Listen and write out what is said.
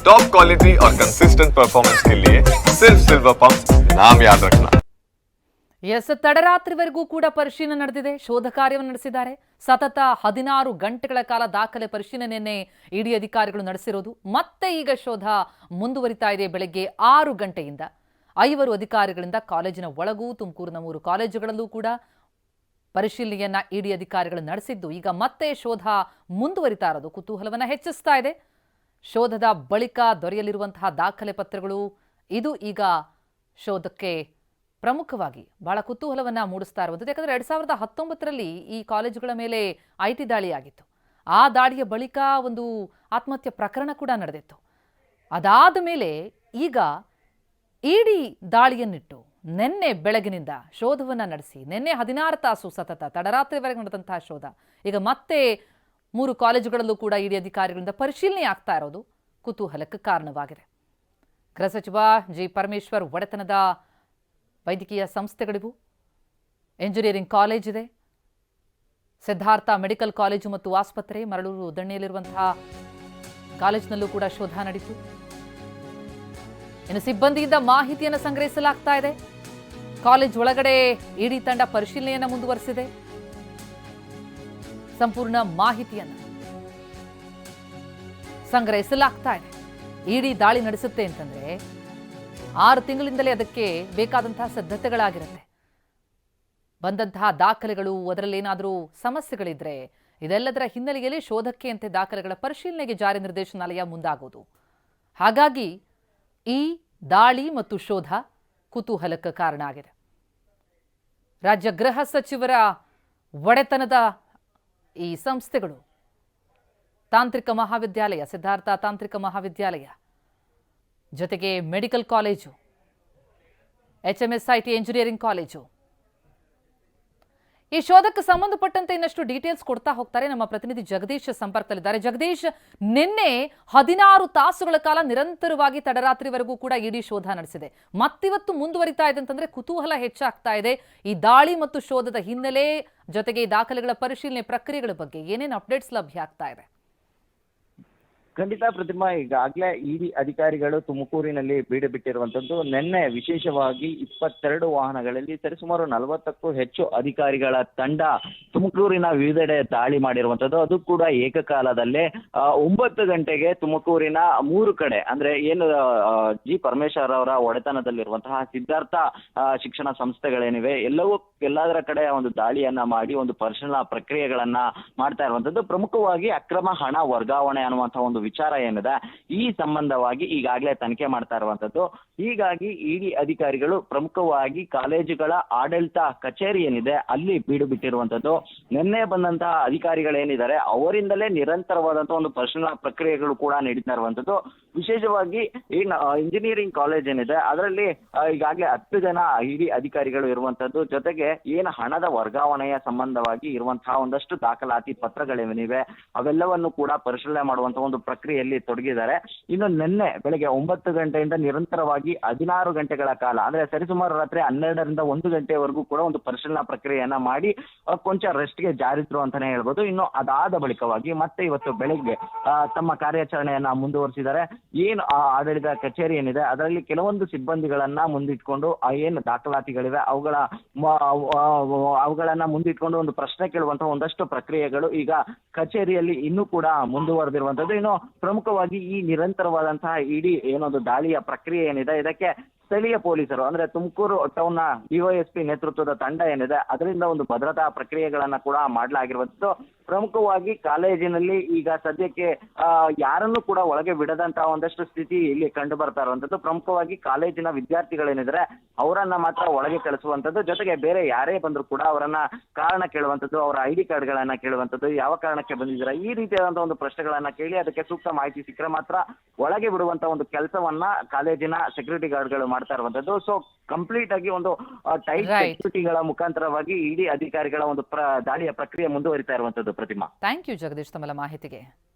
Top quality और consistent performance के लिए सिर्फ सिल्वर पंप नाम याद रखना ಎಸ್ ತಡರಾತ್ರಿವರೆಗೂ ಕೂಡ ಪರಿಶೀಲನೆ ನಡೆದಿದೆ ಶೋಧ ಕಾರ್ಯವನ್ನು ನಡೆಸಿದ್ದಾರೆ ಸತತ ಹದಿನಾರು ಗಂಟೆಗಳ ಕಾಲ ದಾಖಲೆ ಪರಿಶೀಲನೆಯನ್ನೇ ಇಡಿ ಅಧಿಕಾರಿಗಳು ನಡೆಸಿರೋದು ಮತ್ತೆ ಈಗ ಶೋಧ ಮುಂದುವರಿತಾ ಇದೆ ಬೆಳಗ್ಗೆ ಆರು ಗಂಟೆಯಿಂದ ಐವರು ಅಧಿಕಾರಿಗಳಿಂದ ಕಾಲೇಜಿನ ಒಳಗೂ ತುಮಕೂರಿನ ಮೂರು ಕಾಲೇಜುಗಳಲ್ಲೂ ಕೂಡ ಪರಿಶೀಲನೆಯನ್ನ ಇಡಿ ಅಧಿಕಾರಿಗಳು ನಡೆಸಿದ್ದು ಈಗ ಮತ್ತೆ ಶೋಧ ಮುಂದುವರಿತಾ ಇರೋದು ಕುತೂಹಲವನ್ನ ಹೆಚ್ಚಿಸ್ತಾ ಇದೆ ಶೋಧದ ಬಳಿಕ ದೊರೆಯಲಿರುವಂತಹ ದಾಖಲೆ ಪತ್ರಗಳು ಇದು ಈಗ ಶೋಧಕ್ಕೆ ಪ್ರಮುಖವಾಗಿ ಬಹಳ ಕುತೂಹಲವನ್ನ ಮೂಡಿಸ್ತಾ ಇರುವಂಥದ್ದು. ಯಾಕಂದ್ರೆ ಎರಡ್ ಸಾವಿರದ ಹತ್ತೊಂಬತ್ತರಲ್ಲಿ ಈ ಕಾಲೇಜುಗಳ ಮೇಲೆ ಐ ಟಿ ದಾಳಿಯಾಗಿತ್ತು. ಆ ದಾಳಿಯ ಬಳಿಕ ಒಂದು ಆತ್ಮಹತ್ಯೆ ಪ್ರಕರಣ ಕೂಡ ನಡೆದಿತ್ತು. ಅದಾದ ಮೇಲೆ ಈಗ ಇಡಿ ದಾಳಿಯನ್ನಿಟ್ಟು ನಿನ್ನೆ ಬೆಳಗಿನಿಂದ ಶೋಧವನ್ನ ನಡೆಸಿ, ನಿನ್ನೆ ಹದಿನಾರು ತಾಸು ಸತತ, ತಡರಾತ್ರಿವರೆಗೆ ನಡೆದಂತಹ ಶೋಧ. ಈಗ ಮತ್ತೆ ಮೂರು ಕಾಲೇಜುಗಳಲ್ಲೂ ಕೂಡ ಇಡಿ ಅಧಿಕಾರಿಗಳಿಂದ ಪರಿಶೀಲನೆ ಆಗ್ತಾ ಇರೋದು ಕುತೂಹಲಕ್ಕೆ ಕಾರಣವಾಗಿದೆ. ಗೃಹ ಸಚಿವ ಜಿ ಪರಮೇಶ್ವರ್ ಒಡೆತನದ ವೈದ್ಯಕೀಯ ಸಂಸ್ಥೆಗಳಿವು, ಎಂಜಿನಿಯರಿಂಗ್ ಕಾಲೇಜ್ ಇದೆ, ಸಿದ್ಧಾರ್ಥ ಮೆಡಿಕಲ್ ಕಾಲೇಜು ಮತ್ತು ಆಸ್ಪತ್ರೆ, ಮರಳೂರು ದಣ್ಣಿಯಲ್ಲಿರುವಂತಹ ಕಾಲೇಜಿನಲ್ಲೂ ಕೂಡ ಶೋಧ ನಡೀತು. ಇನ್ನು ಸಿಬ್ಬಂದಿಯಿಂದ ಮಾಹಿತಿಯನ್ನು ಸಂಗ್ರಹಿಸಲಾಗ್ತಾ ಇದೆ. ಕಾಲೇಜ್ ಒಳಗಡೆ ಇಡೀ ತಂಡ ಪರಿಶೀಲನೆಯನ್ನು ಮುಂದುವರೆಸಿದೆ. ಸಂಪೂರ್ಣ ಮಾಹಿತಿಯನ್ನು ಸಂಗ್ರಹಿಸಲಾಗ್ತಾ ಇದೆ. ಇಡೀ ದಾಳಿ ನಡೆಸುತ್ತೆ ಅಂತಂದ್ರೆ ಆರು ತಿಂಗಳಿಂದಲೇ ಅದಕ್ಕೆ ಬೇಕಾದಂತಹ ಸಿದ್ಧತೆಗಳಾಗಿರುತ್ತೆ. ಬಂದಂತಹ ದಾಖಲೆಗಳು ಅದರಲ್ಲಿ ಏನಾದರೂ ಸಮಸ್ಯೆಗಳಿದ್ರೆ ಇದೆಲ್ಲದರ ಹಿನ್ನೆಲೆಯಲ್ಲಿ ಶೋಧಕ್ಕೆ ಅಂತೆ ದಾಖಲೆಗಳ ಪರಿಶೀಲನೆಗೆ ಜಾರಿ ನಿರ್ದೇಶನಾಲಯ ಮುಂದಾಗುವುದು ಹಾಗಾಗಿ ಈ ದಾಳಿ ಮತ್ತು ಶೋಧ ಕುತೂಹಲಕ್ಕೆ ಕಾರಣ ಆಗಿದೆ. ರಾಜ್ಯ ಗೃಹ ಸಚಿವರ ಒಡೆತನದ ಈ ಸಂಸ್ಥೆಗಳು. ತಾಂತ್ರಿಕ ಮಹಾವಿದ್ಯಾಲಯ, ಸಿದ್ಧಾರ್ಥ ತಾಂತ್ರಿಕ ಮಹಾವಿದ್ಯಾಲಯ, ಜೊತೆಗೆ medical college, H M S I T engineering college ಈ ಶೋಧಕ್ಕೆ ಸಂಬಂಧಪಟ್ಟಂತೆ ಇನ್ನಷ್ಟು ಡೀಟೇಲ್ಸ್ ಕೊಡ್ತಾ ಹೋಗ್ತಾರೆ ನಮ್ಮ ಪ್ರತಿನಿಧಿ ಜಗದೀಶ್ ಸಂಪರ್ಕದಲ್ಲಿದ್ದಾರೆ. ಜಗದೀಶ್, ನಿನ್ನೆ ಹದಿನಾರು ತಾಸುಗಳ ಕಾಲ ನಿರಂತರವಾಗಿ ತಡರಾತ್ರಿವರೆಗೂ ಕೂಡ ಇಡಿ ಶೋಧ ನಡೆಸಿದೆ. ಮತ್ತಿವತ್ತು ಮುಂದುವರಿತಾ ಇದೆ ಅಂತಂದ್ರೆ ಕುತೂಹಲ ಹೆಚ್ಚಾಗ್ತಾ ಇದೆ. ಈ ದಾಳಿ ಮತ್ತು ಶೋಧದ ಹಿನ್ನೆಲೆ ಜೊತೆಗೆ ದಾಖಲೆಗಳ ಪರಿಶೀಲನೆ ಪ್ರಕ್ರಿಯೆಗಳ ಬಗ್ಗೆ ಏನೇನು ಅಪ್ಡೇಟ್ಸ್ ಲಭ್ಯ ಆಗ್ತಾ ಇದೆ? ಖಂಡಿತ ಪ್ರತಿಮಾ, ಈಗಾಗಲೇ ಇಡಿ ಅಧಿಕಾರಿಗಳು ತುಮಕೂರಿನಲ್ಲಿ ಬೀಡು ಬಿಟ್ಟಿರುವಂತದ್ದು ನಿನ್ನೆ ವಿಶೇಷವಾಗಿ ಇಪ್ಪತ್ತೆರಡು ವಾಹನಗಳಲ್ಲಿ ಸರಿಸುಮಾರು ನಲವತ್ತಕ್ಕೂ ಹೆಚ್ಚು ಅಧಿಕಾರಿಗಳ ತಂಡ ತುಮಕೂರಿನ ವಿವಿಧೆಡೆ ದಾಳಿ ಮಾಡಿರುವಂತದ್ದು ಅದು ಕೂಡ ಏಕಕಾಲದಲ್ಲೇ ಒಂಬತ್ತು ಗಂಟೆಗೆ ತುಮಕೂರಿನ ಮೂರು ಕಡೆ, ಅಂದ್ರೆ ಏನು ಜಿ ಪರಮೇಶ್ವರ್ ಅವರ ಒಡೆತನದಲ್ಲಿರುವಂತಹ ಸಿದ್ಧಾರ್ಥ ಶಿಕ್ಷಣ ಸಂಸ್ಥೆಗಳೇನಿವೆ, ಎಲ್ಲವೂ ಎಲ್ಲದರ ಕಡೆ ಒಂದು ದಾಳಿಯನ್ನ ಮಾಡಿ, ಒಂದು ಪರಿಶೀಲನಾ ಪ್ರಕ್ರಿಯೆಗಳನ್ನ ಮಾಡ್ತಾ ಇರುವಂತದ್ದು ಪ್ರಮುಖವಾಗಿ ಅಕ್ರಮ ಹಣ ವರ್ಗಾವಣೆ ಅನ್ನುವಂತಹ ಒಂದು ವಿಚಾರ ಏನಿದೆ, ಈ ಸಂಬಂಧವಾಗಿ ಈಗಾಗಲೇ ತನಿಖೆ ಮಾಡ್ತಾ ಇರುವಂತದ್ದು. ಹೀಗಾಗಿ ಇಡಿ ಅಧಿಕಾರಿಗಳು ಪ್ರಮುಖವಾಗಿ ಕಾಲೇಜುಗಳ ಆಡಳಿತ ಕಚೇರಿ ಏನಿದೆ, ಅಲ್ಲಿ ಬೀಡು ಬಿಟ್ಟಿರುವಂತದ್ದು. ನಿನ್ನೆ ಬಂದಂತಹ ಅಧಿಕಾರಿಗಳೇನಿದ್ದಾರೆ, ಅವರಿಂದಲೇ ನಿರಂತರವಾದಂತಹ ಒಂದು ಪರಿಶೀಲನಾ ಪ್ರಕ್ರಿಯೆಗಳು ಕೂಡ ನಡೀತಾ ಇರುವಂತದ್ದು. ವಿಶೇಷವಾಗಿ ಏನು ಇಂಜಿನಿಯರಿಂಗ್ ಕಾಲೇಜ್ ಏನಿದೆ, ಅದರಲ್ಲಿ ಈಗಾಗಲೇ ಹತ್ತು ಜನ ಇಡಿ ಅಧಿಕಾರಿಗಳು ಇರುವಂತದ್ದು, ಜೊತೆಗೆ ಏನು ಹಣದ ವರ್ಗಾವಣೆಯ ಸಂಬಂಧವಾಗಿ ಇರುವಂತಹ ಒಂದಷ್ಟು ದಾಖಲಾತಿ ಪತ್ರಗಳೇನಿವೆ ಅವೆಲ್ಲವನ್ನು ಕೂಡ ಪರಿಶೀಲನೆ ಮಾಡುವಂತಹ ಒಂದು ಪ್ರಕ್ರಿಯೆಯಲ್ಲಿ ತೊಡಗಿದ್ದಾರೆ. ಇನ್ನು ನಿನ್ನೆ ಬೆಳಗ್ಗೆ ಒಂಬತ್ತು ಗಂಟೆಯಿಂದ ನಿರಂತರವಾಗಿ ಹದಿನಾರು ಗಂಟೆಗಳ ಕಾಲ, ಅಂದ್ರೆ ಸರಿಸುಮಾರು ರಾತ್ರಿ ಹನ್ನೆರಡರಿಂದ ಒಂದು ಗಂಟೆವರೆಗೂ ಕೂಡ ಒಂದು ಪರಿಶೀಲನಾ ಪ್ರಕ್ರಿಯೆಯನ್ನ ಮಾಡಿ ಕೊಂಚ ರೆಸ್ಟ್ಗೆ ಜಾರಿದ್ರು ಅಂತಾನೆ ಹೇಳ್ಬೋದು. ಇನ್ನು ಅದಾದ ಬಳಿಕವಾಗಿ ಮತ್ತೆ ಇವತ್ತು ಬೆಳಿಗ್ಗೆ ತಮ್ಮ ಕಾರ್ಯಾಚರಣೆಯನ್ನ ಮುಂದುವರಿಸಿದ್ದಾರೆ. ಏನು ಆ ಆಡಳಿತ ಕಚೇರಿ ಏನಿದೆ, ಅದರಲ್ಲಿ ಕೆಲವೊಂದು ಸಿಬ್ಬಂದಿಗಳನ್ನ ಮುಂದಿಟ್ಕೊಂಡು, ಆ ಏನು ದಾಖಲಾತಿಗಳಿವೆ, ಅವುಗಳ ಅವುಗಳನ್ನ ಮುಂದಿಟ್ಕೊಂಡು ಒಂದು ಪ್ರಶ್ನೆ ಕೇಳುವಂತಹ ಒಂದಷ್ಟು ಪ್ರಕ್ರಿಯೆಗಳು ಈಗ ಕಚೇರಿಯಲ್ಲಿ ಇನ್ನೂ ಕೂಡ ಮುಂದುವರೆದಿರುವಂತದ್ದು ಇನ್ನು ಪ್ರಮುಖವಾಗಿ ಈ ನಿರಂತರವಾದಂತಹ ಇಡೀ ಏನೊಂದು ದಾಳಿಯ ಪ್ರಕ್ರಿಯೆ ಏನಿದೆ, ಇದಕ್ಕೆ ಸ್ಥಳೀಯ ಪೊಲೀಸರು, ಅಂದ್ರೆ ತುಮಕೂರು ಟೌನ್ನ ಡಿವೈಎಸ್ಪಿ ನೇತೃತ್ವದ ತಂಡ ಏನಿದೆ, ಅದರಿಂದ ಒಂದು ಭದ್ರತಾ ಪ್ರಕ್ರಿಯೆಗಳನ್ನ ಕೂಡ ಮಾಡಲಾಗಿರುವಂತದ್ದು ಪ್ರಮುಖವಾಗಿ ಕಾಲೇಜಿನಲ್ಲಿ ಈಗ ಸದ್ಯಕ್ಕೆ ಯಾರನ್ನು ಕೂಡ ಒಳಗೆ ಬಿಡದಂತಹ ಒಂದಷ್ಟು ಸ್ಥಿತಿ ಇಲ್ಲಿ ಕಂಡು ಬರ್ತಾ ಇರುವಂತದ್ದು. ಪ್ರಮುಖವಾಗಿ ಕಾಲೇಜಿನ ವಿದ್ಯಾರ್ಥಿಗಳೇನಿದ್ರೆ ಅವರನ್ನ ಮಾತ್ರ ಒಳಗೆ ಕಳಿಸುವಂತದ್ದು. ಜೊತೆಗೆ ಬೇರೆ ಯಾರೇ ಬಂದ್ರು ಕೂಡ ಅವರನ್ನ ಕಾರಣ ಕೇಳುವಂತದ್ದು ಅವರ ಐ ಡಿ ಕಾರ್ಡ್ಗಳನ್ನ ಕೇಳುವಂತದ್ದು ಯಾವ ಕಾರಣಕ್ಕೆ ಬಂದಿದ್ದೀರಾ ಈ ರೀತಿಯಾದಂತಹ ಒಂದು ಪ್ರಶ್ನೆಗಳನ್ನ ಕೇಳಿ ಅದಕ್ಕೆ ಸೂಕ್ತ ಮಾಹಿತಿ ಸಿಕ್ಕರೆ ಮಾತ್ರ ಒಳಗೆ ಬಿಡುವಂತ ಒಂದು ಕೆಲಸವನ್ನ ಕಾಲೇಜಿನ ಸೆಕ್ಯೂರಿಟಿ ಗಾರ್ಡ್ಗಳು ಮಾಡ್ತಾ ಇರುವಂತದ್ದು. ಸೊ ಕಂಪ್ಲೀಟ್ ಆಗಿ ಒಂದು ಟೈಟ್. ಸೆಕ್ಯೂರಿಟಿಗಳ ಮುಖಾಂತರವಾಗಿ ಇಡೀ ಅಧಿಕಾರಿಗಳ ಒಂದು ಪ್ರ ದಾಳಿಯ ಪ್ರಕ್ರಿಯೆ ಮುಂದುವರಿತಾ ಇರುವಂತದ್ದು. ಪ್ರತಿಮಾ. ಥ್ಯಾಂಕ್ ಯು ಜಗದೀಶ್ ತಮ್ಮ ಮಾಹಿತಿಗೆ.